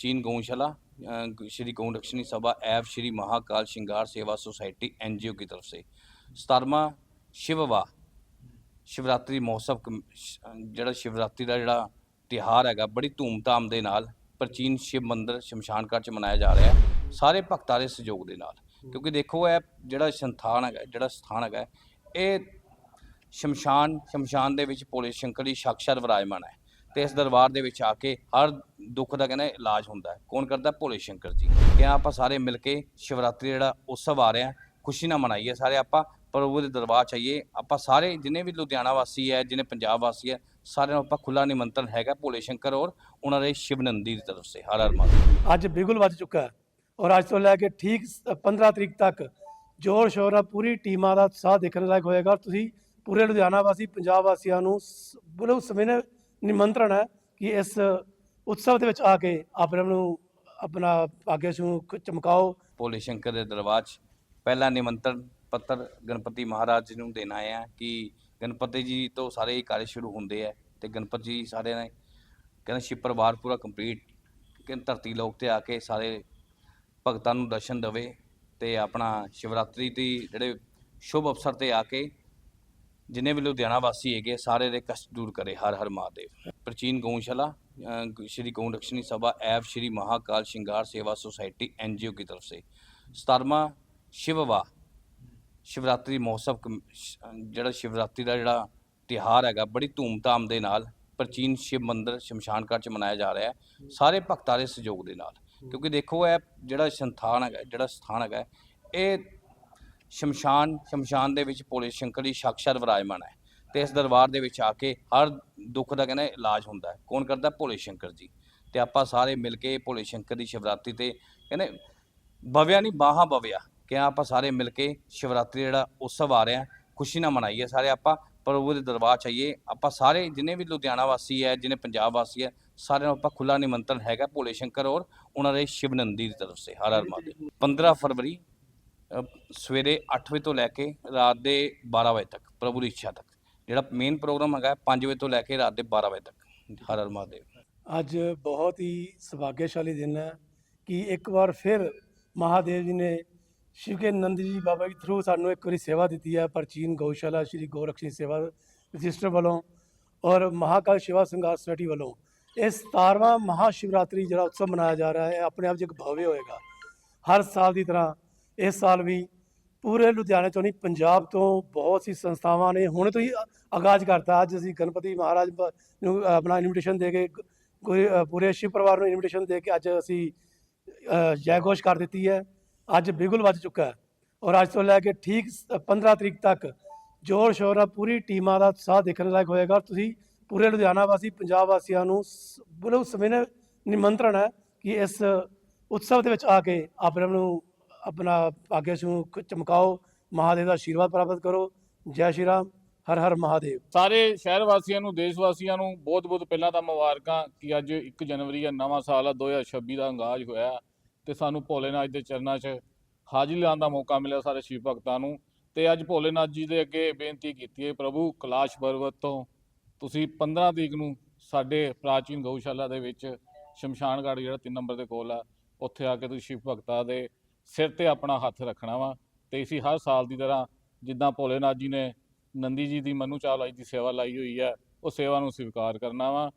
ਰਿਹਾ प्राचीन गौशाला अ, श्री गौ रक्षणी सभा ऐप श्री महाकाल श्रृंगार सेवा सोसाइटी एनजीओ की तरफ से ਸਤਾਰਵਾਂ ਸ਼ਿਵਵਾ ਸ਼ਿਵਰਾਤਰੀ ਮਹੋਤਸਵ ਕਮ- ਸ਼- ਜਿਹੜਾ ਸ਼ਿਵਰਾਤਰੀ ਦਾ ਜਿਹੜਾ ਤਿਹਾਰ ਹੈਗਾ ਬੜੀ ਧੂਮਧਾਮ ਦੇ ਨਾਲ ਪ੍ਰਾਚੀਨ ਸ਼ਿਵ ਮੰਦਿਰ ਸ਼ਮਸ਼ਾਨ ਘਾਟ 'ਚ ਮਨਾਇਆ ਜਾ ਰਿਹਾ ਹੈ ਸਾਰੇ ਭਗਤਾਂ ਦੇ ਸਹਿਯੋਗ ਦੇ ਨਾਲ ਕਿਉਂਕਿ ਦੇਖੋ ਇਹ ਜਿਹੜਾ ਸੰਥਾਨ ਹੈਗਾ ਜਿਹੜਾ ਸਥਾਨ ਹੈਗਾ ਇਹ ਸ਼ਮਸ਼ਾਨ ਸ਼ਮਸ਼ਾਨ ਦੇ ਵਿੱਚ ਭੋਲੇ ਸ਼ੰਕਰ ਦੀ ਸਾਕਸ਼ਾਤ ਵਿਰਾਜਮਾਨ ਹੈ ਤੇ ਇਸ ਦਰਬਾਰ ਦੇ ਵਿੱਚ ਆ ਕੇ ਹਰ ਦੁੱਖ ਦਾ ਕਹਿੰਦਾ ਇਲਾਜ ਹੁੰਦਾ ਹੈ। ਕੌਣ ਕਰਦਾ? ਭੋਲੇ ਸ਼ੰਕਰ ਜੀ। ਕਿ ਆਪਾਂ ਸਾਰੇ ਮਿਲ ਕੇ ਸ਼ਿਵਰਾਤਰੀ ਜਿਹੜਾ ਉਤਸਵ ਆ ਰਿਹਾ, ਖੁਸ਼ੀ ਨਾਲ ਮਨਾਈਏ ਸਾਰੇ ਆਪਾਂ? ਪ੍ਰਭੂ ਦੇ ਦਰਬਾਰ 'ਚ ਆਈਏ, ਆਪਾਂ ਸਾਰੇ, ਜਿੰਨੇ ਵੀ ਲੁਧਿਆਣਾ ਵਾਸੀ ਹੈ, ਜਿੰਨੇ ਪੰਜਾਬ ਵਾਸੀ ਹੈ, ਸਾਰਿਆਂ ਨੂੰ ਆਪਾਂ ਖੁੱਲਾ ਨਿਮੰਤਰਣ ਹੈਗਾ ਭੋਲੇ ਸ਼ੰਕਰ ਔਰ ਉਹਨਾਂ ਦੇ ਸ਼ਿਵਨੰਦੀ ਦੀ ਤਰਫ ਸੇ। ਹਰ ਹਰ ਮਹਾਦੇਵ ਅੱਜ ਬਿਗੁਲ ਵੱਜ ਚੁੱਕਾ ਹੈ ਔਰ ਅੱਜ ਤੋਂ ਲੈ ਕੇ ਠੀਕ ਸ- 15 ਤਰੀਕ ਤੱਕ ਜੋਰ ਸ਼ੋਰ ਆ ਪੂਰੀ ਟੀਮਾਂ ਦਾ ਉਤਸ਼ਾਹ ਦੇਖਣ ਲਾਇਕ ਹੋਏਗਾ ਤੁਸੀਂ ਪੂਰੇ ਲੁਧਿਆਣਾ ਵਾਸੀ, ਪੰਜਾਬ ਵਾਸੀਆਂ ਨੂੰ ਸ- ਸਮੇਂ ਨਿਮੰਤਰਣ ਹੈ ਕਿ ਇਸ ਉਤਸਵ ਦੇ ਵਿੱਚ ਆ ਕੇ ਆਪਣੇ ਆਪ ਨੂੰ ਆਪਣਾ ਭਾਗਿਆ ਨੂੰ ਚਮਕਾਓ। ਭੋਲੇ ਸ਼ੰਕਰ ਦੇ ਦਰਬਾਰ 'ਚ ਪਹਿਲਾ ਨਿਮੰਤਰਣ ਪੱਤਰ ਗਣਪਤੀ ਮਹਾਰਾਜ ਜੀ ਨੂੰ ਦੇਣਾ ਹੈ ਕਿ ਗਣਪਤੀ ਜੀ ਤੋਂ ਸਾਰੇ ਹੀ ਕਾਰਜ ਸ਼ੁਰੂ ਹੁੰਦੇ ਆ ਤੇ ਗਣਪਤੀ ਜੀ ਸਾਰੇ ਨੇ ਕਹਿੰਦੇ ਸ਼ਿਵ ਪਰਿਵਾਰ ਪੂਰਾ ਕੰਪਲੀਟ ਕਿ ਧਰਤੀ ਲੋਕ ਤੇ ਆ ਕੇ ਸਾਰੇ ਭਗਤਾਂ ਨੂੰ ਦਰਸ਼ਨ ਦੇਵੇ ਤੇ ਆਪਣਾ ਸ਼ਿਵਰਾਤਰੀ ਦੀ ਜਿਹੜੇ ਸ਼ੁਭ ਅਵਸਰ ਤੇ ਆ ਕੇ ਜਿੰਨੇ ਵੀ ਲੁਧਿਆਣਾ ਵਾਸੀ ਹੈਗੇ ਸਾਰੇ ਦੇ ਕਸ਼ਟ ਦੂਰ ਕਰੇ ਹਰ ਹਰ ਮਹਾਦੇਵ। ਪ੍ਰਾਚੀਨ ਗਊਸ਼ਾਲਾ अ, श्री गौ रक्षणी सभा ऐप श्री महाकाल श्रृंगार सेवा सोसाइटी एनजीओ की तरफ से ਸਤਾਰਵਾਂ ਸ਼ਿਵਵਾ ਸ਼ਿਵਰਾਤਰੀ ਮਹੋਤਸਵ ਕਮ- ਸ਼- ਜਿਹੜਾ ਸ਼ਿਵਰਾਤਰੀ ਦਾ ਜਿਹੜਾ ਤਿਹਾਰ ਹੈਗਾ ਬੜੀ ਧੂਮਧਾਮ ਦੇ ਨਾਲ ਪ੍ਰਾਚੀਨ ਸ਼ਿਵ ਮੰਦਿਰ ਸ਼ਮਸ਼ਾਨ ਘਾਟ 'ਚ ਮਨਾਇਆ ਜਾ ਰਿਹਾ ਹੈ ਸਾਰੇ ਭਗਤਾਂ ਦੇ ਸਹਿਯੋਗ ਦੇ ਨਾਲ ਕਿਉਂਕਿ ਦੇਖੋ ਇਹ ਜਿਹੜਾ ਸੰਥਾਨ ਹੈਗਾ ਜਿਹੜਾ ਸਥਾਨ ਹੈਗਾ ਇਹ ਸ਼ਮਸ਼ਾਨ ਸ਼ਮਸ਼ਾਨ ਦੇ ਵਿੱਚ ਭੋਲੇ ਸ਼ੰਕਰ ਦੀ ਸਾਕਸ਼ਾਤ ਵਿਰਾਜਮਾਨ ਹੈ ਤੇ ਇਸ ਦਰਬਾਰ ਦੇ ਵਿੱਚ ਆ ਕੇ ਹਰ ਦੁੱਖ ਦਾ ਕਹਿੰਦਾ ਇਲਾਜ ਹੁੰਦਾ ਹੈ। ਕੌਣ ਕਰਦਾ? ਭੋਲੇ ਸ਼ੰਕਰ ਜੀ। ਤੇ ਆਪਾਂ ਸਾਰੇ ਮਿਲ ਕੇ ਭੋਲੇ ਸ਼ੰਕਰ ਦੀ ਸ਼ਿਵਰਾਤਰੀ ਤੇ ਕਹਿੰਦੇ ਬਵਿਆ ਨਹੀਂ, ਬਾਹਾਂ ਬਵਿਆ। ਕਿ ਆਪਾਂ ਸਾਰੇ ਮਿਲ ਕੇ ਸ਼ਿਵਰਾਤਰੀ ਜਿਹੜਾ ਉਤਸਵ ਆ ਰਿਹਾ ਖੁਸ਼ੀ ਨਾਲ ਮਨਾਈਏ ਸਾਰੇ ਆਪਾਂ, ਪ੍ਰਭੂ ਦੇ ਦਰਬਾਰ ਚਾਹੀਏ ਆਪਾਂ ਸਾਰੇ, ਜਿੰਨੇ ਵੀ ਲੁਧਿਆਣਾ ਵਾਸੀ ਹੈ, ਜਿੰਨੇ ਪੰਜਾਬ ਵਾਸੀ ਹੈ, ਸਾਰਿਆਂ ਨੂੰ ਆਪਾਂ ਖੁੱਲਾ ਨਿਮੰਤਰਣ ਹੈਗਾ ਭੋਲੇ ਸ਼ੰਕਰ ਔਰ ਉਹਨਾਂ ਦੇ ਸ਼ਿਵਨੰਦੀ ਦੀ ਤਰਫ ਸੇ, ਹਰ ਹਰ ਮਹਾਦੇਵ 15 ਫਰਵਰੀ ਸਵੇਰੇ 8 ਵਜੇ ਤੋਂ ਲੈ ਕੇ ਰਾਤ ਦੇ 12 ਵਜੇ ਤੱਕ, ਪ੍ਰਭੂ ਦੀ ਇੱਛਾ ਤੱਕ। ਜਿਹੜਾ ਮੇਨ ਪ੍ਰੋਗਰਾਮ ਹੈਗਾ 5 ਵਜੇ ਤੋਂ ਲੈ ਕੇ ਰਾਤ ਦੇ 12 ਵਜੇ ਤੱਕ, ਹਰ ਹਰ ਮਹਾਦੇਵ। ਅੱਜ ਬਹੁਤ ਹੀ ਸੁਭਾਗਿਆਸ਼ਾਲੀ ਦਿਨ ਹੈ ਕਿ ਇੱਕ ਵਾਰ ਫਿਰ ਮਹਾਦੇਵ ਜੀ ਨੇ ਸ਼ਿਵ ਕੇ ਨੰਦ ਜੀ ਬਾਬਾ ਜੀ ਥਰੂ ਸਾਨੂੰ ਇੱਕ ਵਾਰੀ ਸੇਵਾ ਦਿੱਤੀ ਹੈ ਪ੍ਰਾਚੀਨ ਗਊਸ਼ਾਲਾ ਸ਼੍ਰੀ ਗੋਰਖਸ਼ੀ ਸੇਵਾ ਰਜਿਸਟਰ ਵੱਲੋਂ ਔਰ ਮਹਾਕਾਲ ਸ਼ਿਵਾ ਸੰਘਾਰ ਸੋਸਾਇਟੀ ਵੱਲੋਂ ਇਹ 17ਵਾਂ ਮਹਾ ਸ਼ਿਵਰਾਤਰੀ ਜਿਹੜਾ ਉਤਸਵ ਮਨਾਇਆ ਜਾ ਰਿਹਾ ਹੈ ਆਪਣੇ ਆਪ 'ਚ ਇੱਕ ਭਵਯ ਹੋਏਗਾ। ਹਰ ਸਾਲ ਦੀ ਤਰ੍ਹਾਂ ਇਸ ਸਾਲ ਵੀ ਪੂਰੇ ਲੁਧਿਆਣੇ ਤੋਂ ਨਹੀਂ, ਪੰਜਾਬ ਤੋਂ ਬਹੁਤ ਸੀ ਸੰਸਥਾਵਾਂ ਨੇ। ਹੁਣ ਤੋਂ ਹੀ ਆਗਾਜ਼ ਕਰਤਾ, ਅੱਜ ਅਸੀਂ ਗਣਪਤੀ ਮਹਾਰਾਜ ਨੂੰ ਆਪਣਾ ਇਨਵੀਟੇਸ਼ਨ ਦੇ ਕੇ ਕੋਈ ਪੂਰੇ ਸ਼ਿਵ ਪਰਿਵਾਰ ਨੂੰ ਇਨਵੀਟੇਸ਼ਨ ਦੇ ਕੇ ਅੱਜ ਅਸੀਂ ਜੈਗੋਸ਼ ਕਰ ਦਿੱਤੀ ਹੈ। ਅੱਜ ਬਿਗੁਲ ਵੱਜ ਚੁੱਕਾ ਹੈ। ਔਰ ਅੱਜ ਤੋਂ ਲੈ ਕੇ ਠੀਕ ਸ- 15 ਤਰੀਕ ਤੱਕ ਜੋਰ ਸ਼ੋਰ ਨਾਲ ਪੂਰੀ ਟੀਮਾਂ ਦਾ ਉਤਸ਼ਾਹ ਦੇਖਣ ਲਾਇਕ ਹੋਏਗਾ। ਔਰ ਤੁਸੀਂ ਪੂਰੇ ਲੁਧਿਆਣਾ ਵਾਸੀ, ਪੰਜਾਬ ਵਾਸੀਆਂ ਨੂੰ ਸ- ਬੜੇ ਸਮੇਂ ਨਿਮੰਤਰਣ ਹੈ ਕਿ ਇਸ ਉਤਸਵ ਦੇ ਵਿੱਚ ਆ ਕੇ ਆਪਣੇ ਆਪ ਨੂੰ ਆਪਣਾ ਭਾਗਿਆ ਨੂੰ ਚਮਕਾਓ, ਮਹਾਦੇਵ ਦਾ ਆਸ਼ੀਰਵਾਦ ਪ੍ਰਾਪਤ ਕਰੋ। ਜੈ ਸ਼੍ਰੀ ਰਾਮ, ਹਰ ਹਰ ਮਹਾਦੇਵ। ਸਾਰੇ ਸ਼ਹਿਰ ਵਾਸੀਆਂ ਨੂੰ, ਦੇਸ਼ ਵਾਸੀਆਂ ਨੂੰ ਬਹੁਤ-ਬਹੁਤ ਪਹਿਲਾਂ ਤਾਂ ਮੁਬਾਰਕਾਂ ਕਿ ਅੱਜ 1 ਜਨਵਰੀ ਆ ਨਵਾਂ ਸਾਲ ਆ 2026 ਦਾ ਆਗਾਜ਼ ਹੋਇਆ ਤੇ ਸਾਨੂੰ ਭੋਲੇਨਾਥ ਦੇ ਚਰਨਾਂ 'ਚ ਹਾਜ਼ਰੀ ਲਾਉਣ ਦਾ ਮੌਕਾ ਮਿਲਿਆ ਸਾਰੇ ਸ਼ਿਵ ਭਗਤਾਂ ਨੂੰ। ਤੇ ਅੱਜ ਭੋਲੇਨਾਥ ਜੀ ਦੇ ਅੱਗੇ ਬੇਨਤੀ ਕੀਤੀ ਹੈ, ਪ੍ਰਭੂ ਕਲਾਸ਼ ਪਰਬਤ ਤੋਂ ਤੁਸੀਂ 15 ਤਰੀਕ ਨੂੰ ਸਾਡੇ ਪ੍ਰਾਚੀਨ ਗਊਸ਼ਾਲਾ ਦੇ ਵਿੱਚ ਸ਼ਮਸ਼ਾਨ ਜਿਹੜਾ 3 ਨੰਬਰ ਦੇ ਕੋਲ ਆ, ਉੱਥੇ ਆ ਕੇ ਤੁਸੀਂ ਸ਼ਿਵ ਭਗਤਾਂ ਦੇ ਸਿਰ ਤੇ ਆਪਣਾ ਹੱਥ ਰੱਖਣਾ ਵਾ ਤੇ ਅਸੀਂ ਹਰ ਸਾਲ ਦੀ ਤਰ੍ਹਾਂ ਜਿੱਦਾਂ ਭੋਲੇਨਾਥ ਜੀ ਨੇ ਨੰਦੀ ਜੀ ਦੀ ਮਨੂ ਚਾਵਲਾ ਜੀ ਦੀ ਸੇਵਾ ਲਾਈ ਹੋਈ ਹੈ, ਉਹ ਸੇਵਾ ਨੂੰ ਸਵੀਕਾਰ ਕਰਨਾ ਵਾ।